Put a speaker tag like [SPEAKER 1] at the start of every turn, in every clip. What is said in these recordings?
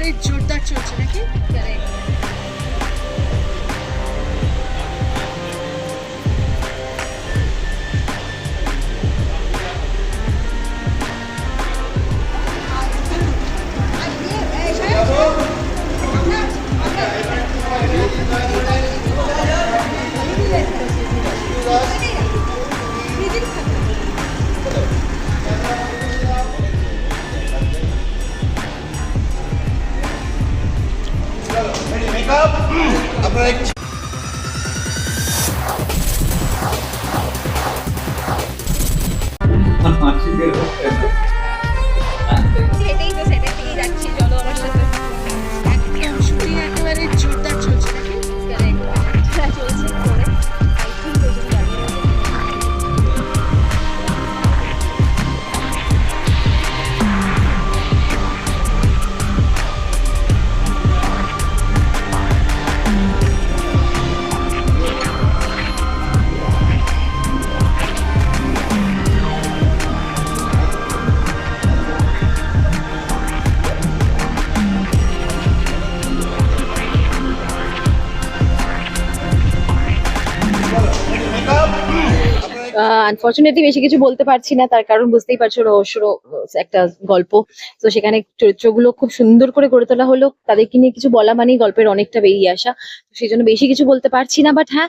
[SPEAKER 1] একেবারে জোরদার চলছে নাকি
[SPEAKER 2] সেটাই
[SPEAKER 3] আনফর্চুনেটলি বেশি কিছু বলতে পারছি না। তার কারণ বুঝতেই পারছ রহস্য একটা গল্প। তো সেখানে চরিত্রগুলো খুব সুন্দর করে গড়ে তোলা হলো। তাদেরকে নিয়ে কিছু বলা মানেই গল্পের অনেকটা বেরিয়ে আসা। সেই জন্য বেশি কিছু বলতে পারছি না বাট হ্যাঁ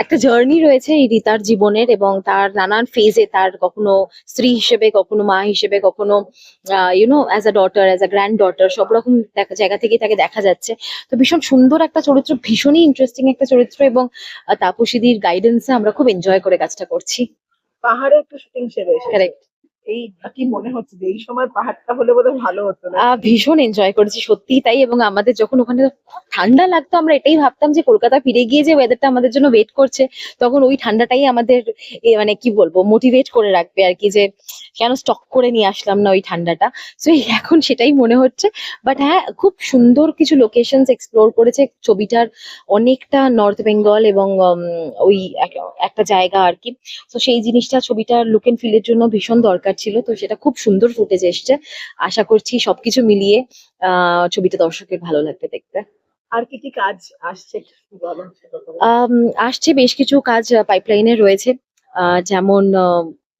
[SPEAKER 3] একটা জার্নি রয়েছে এই রীতার জীবনের এবং তার নানান ফেজে তার কখনো স্ত্রী হিসেবে কখনো মা হিসেবে কখনো you know as a daughter as a granddaughter সব রকম জায়গা থেকে তাকে দেখা যাচ্ছে। তো ভীষণ সুন্দর একটা চরিত্র ভীষণই ইন্টারেস্টিং একটা চরিত্র এবং তাপসীদির গাইডেন্সে আমরা খুব এনজয় করে কাজটা করছি।
[SPEAKER 4] পাহাড়ে একটা শুটিং সেরে
[SPEAKER 3] কারেক্ট
[SPEAKER 4] এই কি মনে হচ্ছে যে এই সময় পাহাড়টা হলে বোধহয় ভালো হতো না?
[SPEAKER 3] ভীষণ এনজয় করেছি, সত্যি তাই এবং আমাদের যখন ওখানে ঠান্ডা লাগতো, আমরা এটাই ভাবতাম যে কলকাতা ফিরে গিয়ে যে ওয়েদারটা আমাদের জন্য ওয়েট করছে, তখন ওই ঠান্ডাটাই আমাদের মানে কি বলব মোটিভেট করে রাখবে আর কি যে কেন স্টক করে নিয়ে আসলাম না ওই ঠান্ডাটা? তো এখন সেটাই মনে হচ্ছে। বাট হ্যাঁ খুব সুন্দর কিছু লোকেশনস এক্সপ্লোর করেছে। ছবিটার অনেকটা নর্থ বেঙ্গল এবং ওই একটা জায়গা আর কি। তো সেই জিনিসটা ছবিটার লুক এন্ড ফিলের জন্য ভীষণ দরকার ছিল। তো সেটা খুব সুন্দর ফুটেজ এসছে। আশা করছি সবকিছু মিলিয়ে আহ ছবিটা দর্শকের ভালো লাগবে দেখতে।
[SPEAKER 4] আর কি কি কাজ আসছে
[SPEAKER 3] আসছে বেশ কিছু কাজ পাইপলাইনে রয়েছে। আহ, যেমন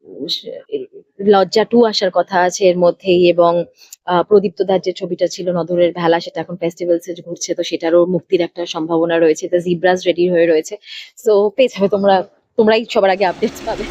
[SPEAKER 3] আহ, লজ্জা টু আসার কথা আছে এর মধ্যেই এবং প্রদীপ্ত দার যে ছবিটা ছিল নদরের ভেলা সেটা এখন ফেস্টিভ্যালসে ঘুরছে তো সেটারও মুক্তির একটা সম্ভাবনা রয়েছে। দ্য জিব্রাস রেডি হয়ে রয়েছে। সো পেয়ে যাবে তোমরা তোমরাই সবার আগে আপডেটস পাবে।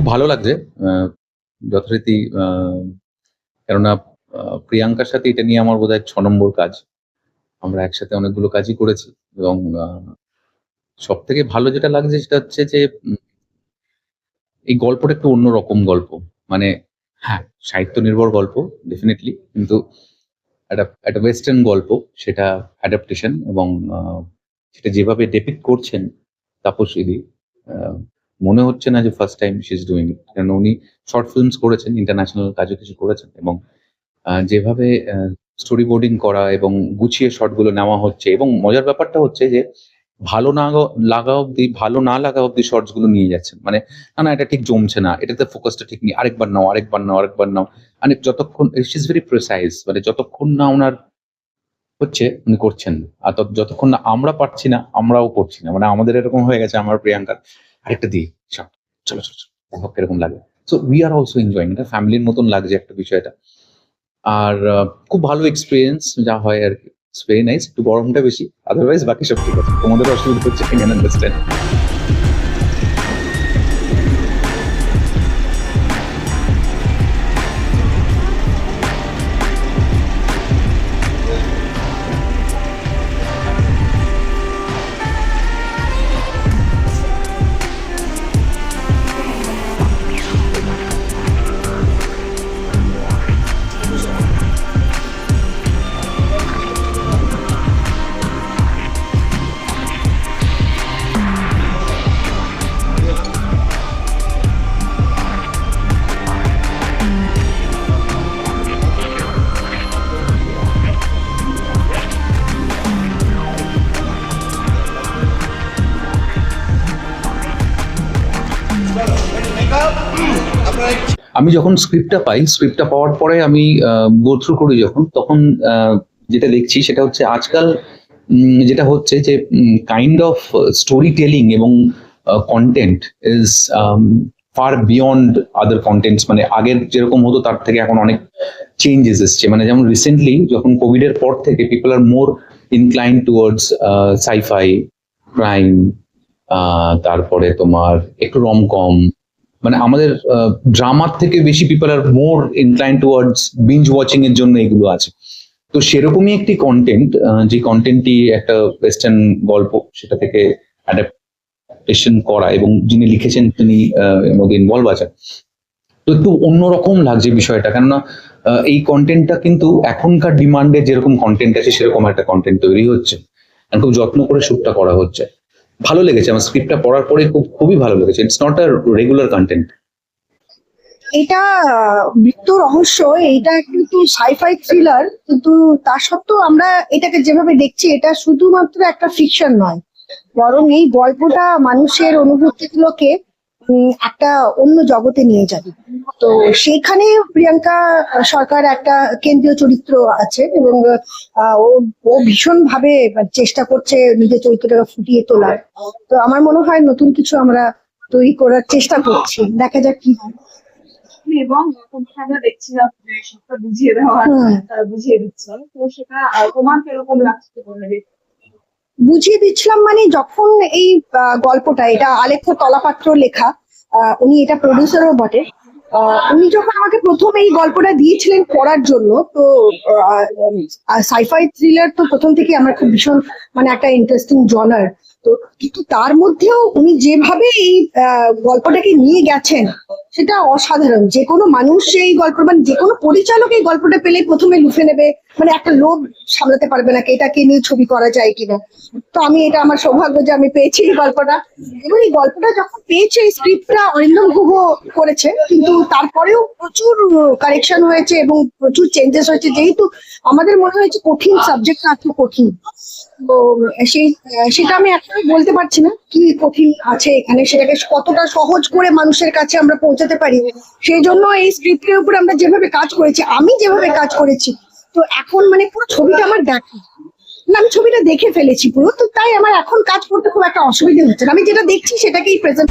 [SPEAKER 5] খুব ভালো লাগছে যথারীতি কেননা প্রিয়াঙ্কার সাথে এটা নিয়ে আমার বোধহয় ছ নম্বর কাজ। আমরা একসাথে অনেকগুলো কাজই করেছি এবং সব থেকে ভালো যেটা লাগছে সেটা হচ্ছে যে এই গল্পটা একটু অন্যরকম গল্প। মানে হ্যাঁ সাহিত্য নির্ভর গল্প ডেফিনেটলি কিন্তু একটা একটা ওয়েস্টার্ন গল্প, সেটা অ্যাডাপ্টেশন এবং সেটা যেভাবে ডেপিক্ট করছেন তাপসীদি মনে হচ্ছে না যে first time she is doing it কারণ উনি শর্ট ফিল্মস করেছেন ইন্টারন্যাশনাল কাজও কিছু করেছেন এবং যেভাবে স্টোরি বোর্ডিং করা এবং গুছিয়ে শটগুলো নেওয়া হচ্ছে এবং মজার ব্যাপারটা হচ্ছে যে ভালো না লাগা অব্দি ভালো না লাগা অব্দি শর্টসগুলো নিয়ে যাচ্ছেন। মানে না না, এটা ঠিক জমছে না, এটাতে ফোকাসটা ঠিক নেই, আরেকবার নাও আরেকবার নাও আরেকবার নাও। মানে যতক্ষণ ইজ ভেরি প্রিসাইজ মানে যতক্ষণ না ওনার হচ্ছে, উনি করছেন। আর যতক্ষণ না আমরা পারছি না, আমরাও করছি না। মানে আমাদের এরকম হয়ে গেছে, আমার প্রিয়াঙ্কার। আরেকটা দিই, চলো চলো দেখো কীরকম লাগে। So we are also enjoying এটা ফ্যামিলির মতন লাগছে একটা বিষয়টা। আর খুব ভালো এক্সপিরিয়েন্স যা হয় আর কি। ভেরি নাইস একটু গরমটা বেশি আদারওয়াইজ বাকি সব ঠিক আছে। তোমাদের অসুবিধা হচ্ছে আন্ডারস্ট্যান্ড আমি যখন স্ক্রিপ্টটা পাই স্ক্রিপ্টটা পাওয়ার পরে আমি গো থ্রু করি যখন, তখন যেটা দেখছি সেটা হচ্ছে আজকাল যেটা হচ্ছে যে কাইন্ড অফ স্টোরি টেলিং এবং content is far beyond other contents মানে আগের যেরকম হতো, তার থেকে এখন অনেক চেঞ্জেস এসছে। মানে যেমন রিসেন্টলি যখন কোভিড এর পর থেকে people are more incline towards sci fi crime তারপরে তোমার একটু রমকম মানে আমাদের ড্রামার থেকে বেশি people are more incline towards binge watching এর জন্য এগুলো আছে। তো সেরকমই একটি কন্টেন্ট যে কন্টেন্টটি একটা ওয়েস্টার্ন গল্প সেটা থেকে অ্যাডাপ্টেশন করা এবং যিনি লিখেছেন তিনি এর মধ্যে ইনভলভ আছেন। তো একটু অন্যরকম লাগছে বিষয়টা, কেননা এই কন্টেন্টটা কিন্তু এখনকার ডিমান্ডে যেরকম কন্টেন্ট আছে সেরকম একটা কন্টেন্ট তৈরি হচ্ছে। খুব যত্ন করে শুটটা করা হচ্ছে। ভালো লেগেছে, আমার স্ক্রিপ্টটা পড়ার পরে খুব, খুবই ভালো লেগেছে। It's not a regular content
[SPEAKER 6] এটা মৃত্যু রহস্য এটা কিন্তু সাইফাই থ্রিলার কিন্তু তা সত্ত্বেও আমরা এটাকে যেভাবে দেখছি, এটা শুধুমাত্র একটা ফিকশন নয়। বরং এই গল্পটা মানুষের অনুভূতিগুলোকে একটা অন্য জগতে নিয়ে যাবে তো সেখানে প্রিয়াঙ্কা সরকার একটা কেন্দ্রীয় চরিত্র আছে এবং ও ও ভীষণ ভাবে চেষ্টা করছে নিজের চরিত্রটাকে ফুটিয়ে তোলার। তো আমার মনে হয় নতুন কিছু আমরা তৈরি করার চেষ্টা করছি। দেখা যাক কি হয়।
[SPEAKER 4] এবং এখন আমরা দেখছিলাম যে সবটা বুঝিয়ে দেওয়া বুঝিয়ে দিচ্ছে তো সেটা তোমার কীরকম লাগছে
[SPEAKER 6] বুঝিয়ে দিচ্ছিলাম মানে যখন এই গল্পটা, এটা আলেখ্য তলাপাত্র লেখা উনি এটা প্রডিউসারও বটে উনি যখন আমাকে প্রথম এই গল্পটা দিয়েছিলেন পড়ার জন্য, তো সাইফাই থ্রিলার তো প্রথম থেকে আমার খুব ভীষণ মানে একটা ইন্টারেস্টিং জনার তো কিন্তু তার মধ্যেও উনি যেভাবে এই গল্পটাকে নিয়ে গেছেন, সেটা অসাধারণ। যে কোনো মানুষ এই গল্প মানে যে কোনো পরিচালক এই গল্পটা পেলে প্রথমে লুফে নেবে মানে একটা লোভ সামলাতে পারবে না এটাকে নিয়ে ছবি করা যায় কিনা। তো আমি এটা আমার সৌভাগ্য যে আমি পেয়েছি এই গল্পটা। এবং এই গল্পটা যখন পেয়েছে, এই স্ক্রিপ্টটা অরিন্দম গুহ করেছে, কিন্তু তারপরেও প্রচুর কারেকশন হয়েছে এবং প্রচুর চেঞ্জেস হয়েছে। যেহেতু আমাদের মনে হয়েছে কঠিন সাবজেক্টটা একটু কঠিন। তো সেই, সেটা আমি এখনও বলতে পারছি না কি কঠিন আছে এখানে, সেটাকে কতটা সহজ করে মানুষের কাছে আমরা পৌঁছাতে পারি। সেই জন্য এই স্ক্রিপ্টের উপর আমরা যেভাবে কাজ করেছি, আমি যেভাবে কাজ করেছি, তো এখন মানে পুরো ছবিটা আমার দেখা। না, আমি ছবিটা দেখে ফেলেছি পুরো, তো তাই আমার এখন কাজ করতে খুব একটা অসুবিধা হচ্ছে না। আমি যেটা দেখছি সেটাকেই প্রেজেন্ট